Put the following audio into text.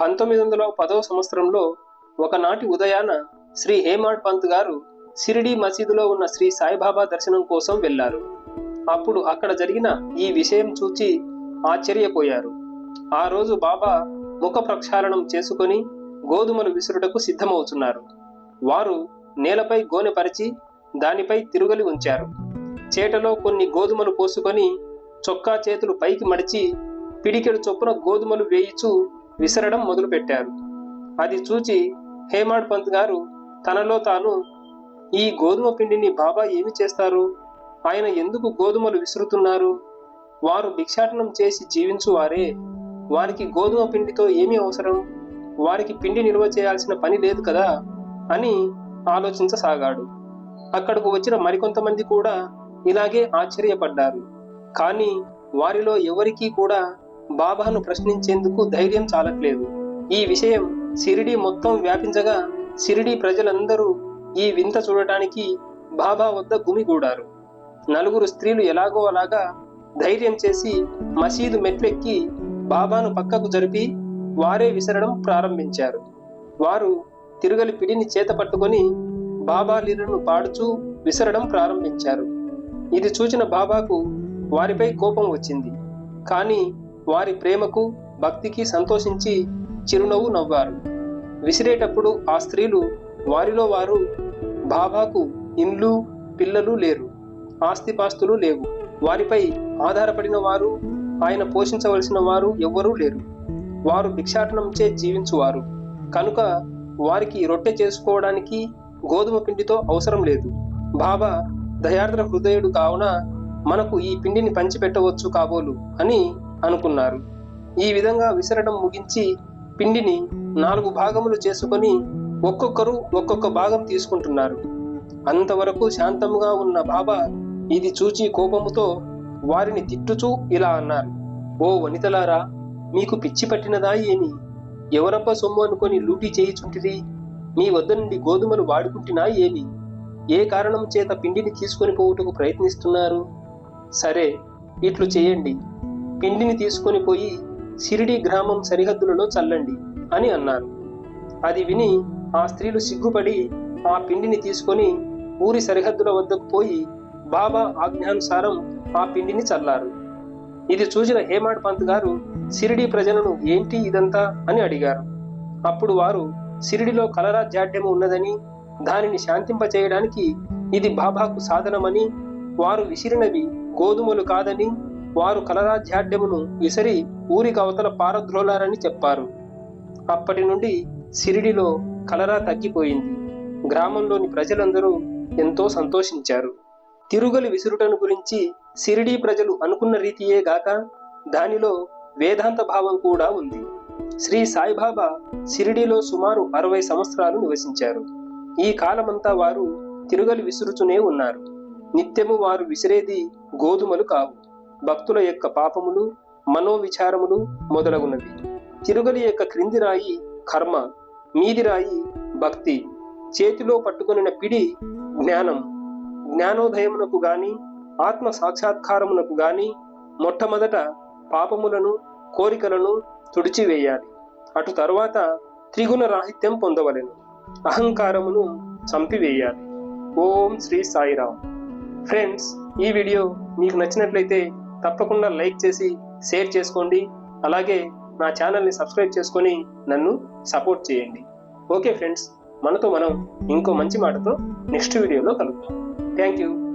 పంతొమ్మిది వందల పదవ సంవత్సరంలో ఒకనాటి ఉదయాన శ్రీ హేమాడ్ పంత్ గారు సిరిడి మసీదులో ఉన్న శ్రీ సాయిబాబా దర్శనం కోసం వెళ్ళారు అప్పుడు అక్కడ జరిగిన ఈ విషయం చూచి ఆశ్చర్యపోయారు. ఆ రోజు బాబా ముఖ ప్రక్షాళనం చేసుకొని గోధుమలు విసురుటకు సిద్ధమవుతున్నారు వారు నేలపై గోనె పరిచి దానిపై తిరుగలి ఉంచారు. చేటలో కొన్ని గోధుమలు పోసుకొని చొక్కా చేతులు పైకి మడిచి పిడికెడు చొప్పున గోధుమలు వేయిచు విసరడం మొదలుపెట్టారు. అది చూచి హేమాడ్ పంత్ గారు తనలో తాను ఈ గోధుమ పిండిని బాబా ఏమి చేస్తారు? ఆయన ఎందుకు గోధుమలు విసురుతున్నారు? వారు భిక్షాటనం చేసి జీవించువారే వారికి గోధుమ పిండితో ఏమి అవసరం? వారికి పిండి నిల్వ చేయాల్సిన పని లేదు కదా? అని ఆలోచించసాగాడు. అక్కడకు వచ్చిన మరికొంతమంది కూడా ఇలాగే ఆశ్చర్యపడ్డారు. కానీ వారిలో ఎవరికీ కూడా బాబాను ప్రశ్నించేందుకు ధైర్యం చాలట్లేదు. ఈ విషయం సిరిడి మొత్తం వ్యాపించగా సిరిడి ప్రజలందరూ ఈ వింత చూడటానికి బాబా వద్ద గుమిగూడారు. నలుగురు స్త్రీలు ఎలాగో అలాగా ధైర్యం చేసి మసీదు మెట్లెక్కి బాబాను పక్కకు జరిపి వారే విసరడం ప్రారంభించారు. వారు తిరుగలి పిడిని చేత పట్టుకొని బాబా లీలను పాడుచూ విసరడం ప్రారంభించారు. ఇది చూచిన బాబాకు వారిపై కోపం వచ్చింది. కానీ వారి ప్రేమకు భక్తికి సంతోషించి చిరునవ్వు నవ్వారు. విసిరేటప్పుడు ఆ స్త్రీలు వారిలో వారు బాబాకు ఇండ్లు పిల్లలు లేరు ఆస్తిపాస్తులు లేవు. వారిపై ఆధారపడిన వారు ఆయన పోషించవలసిన వారు ఎవ్వరూ లేరు. వారు భిక్షాటనంచే జీవించువారు. కనుక వారికి రొట్టె చేసుకోవడానికి గోధుమ పిండితో అవసరం లేదు. బాబా దయార్ద్ర హృదయుడు కావున మనకు ఈ పిండిని పంచిపెట్టవచ్చు కాబోలు అని అనుకున్నారు. ఈ విధంగా విసరడం ముగించి పిండిని నాలుగు భాగములు చేసుకొని ఒక్కొక్కరు ఒక్కొక్క భాగం తీసుకుంటున్నారు. అంతవరకు శాంతముగా ఉన్న బాబా ఇది చూచి కోపముతో వారిని తిట్టుచూ ఇలా అన్నారు. ఓ వనితలారా మీకు పిచ్చి పట్టినదా ఏమి? ఎవరబ్బ సొమ్ము అనుకొని లూటీ చేయిచుంటిరి? మీ వద్ద నుండి గోధుమలు వాడుకుంటున్నా ఏమి? ఏ కారణం చేత పిండిని తీసుకొని పోవుటకు ప్రయత్నిస్తున్నారు? సరే ఇట్లు చేయండి. పిండిని తీసుకొని పోయి సిరిడి గ్రామం సరిహద్దులలో చల్లండి అని అన్నారు. అది విని ఆ స్త్రీలు సిగ్గుపడి ఆ పిండిని తీసుకొని ఊరి సరిహద్దుల వద్దకు పోయి బాబా ఆజ్ఞానుసారం ఆ పిండిని చల్లారు. ఇది చూసిన హేమాడ్ పంత్ గారు సిరిడి ప్రజలను ఏంటి ఇదంతా? అని అడిగారు. అప్పుడు వారు సిరిడిలో కలరా జాడ్యము ఉన్నదని దానిని శాంతింపచేయడానికి ఇది బాబాకు సాధనమని వారు విసిరినవి గోధుమలు కాదని వారు కలరా విసిరి ఊరికి అవతల పారద్రోలారని చెప్పారు. అప్పటి నుండి సిరిడిలో కలరా తగ్గిపోయింది. గ్రామంలోని ప్రజలందరూ ఎంతో సంతోషించారు. తిరుగలి విసురుటను గురించి సిరిడి ప్రజలు అనుకున్న రీతియే గాక దానిలో వేదాంత భావం కూడా ఉంది. శ్రీ సాయిబాబా సిరిడిలో సుమారు అరవై సంవత్సరాలు నివసించారు. ఈ కాలమంతా వారు తిరుగలి విసురుచునే ఉన్నారు. నిత్యము వారు విసిరేది గోధుమలు కావు. భక్తుల యొక్క పాపములు మనోవిచారములు మొదలగునవి. తిరుగలి యొక్క క్రింది రాయి కర్మ మీది రాయి భక్తి. చేతిలో పట్టుకొనిన పిడి జ్ఞానం. జ్ఞానోదయమునకు గాని ఆత్మ సాక్షాత్కారమునకు గాని మొట్టమొదట పాపములను కోరికలను తుడిచివేయాలి. అటు తర్వాత త్రిగుణ రాహిత్యం పొందవలెను. అహంకారమును చంపివేయాలి. ఓం శ్రీ సాయిరామ్. ఫ్రెండ్స్ ఈ వీడియో మీకు నచ్చినట్లయితే తప్పకుండా లైక్ చేసి షేర్ చేసుకోండి. అలాగే నా ఛానల్ని సబ్స్క్రైబ్ చేసుకొని నన్ను సపోర్ట్ చేయండి. ఓకే ఫ్రెండ్స్ మనతో మనం ఇంకో మంచి మాటతో నెక్స్ట్ వీడియోలో కలుద్దాం. Thank you.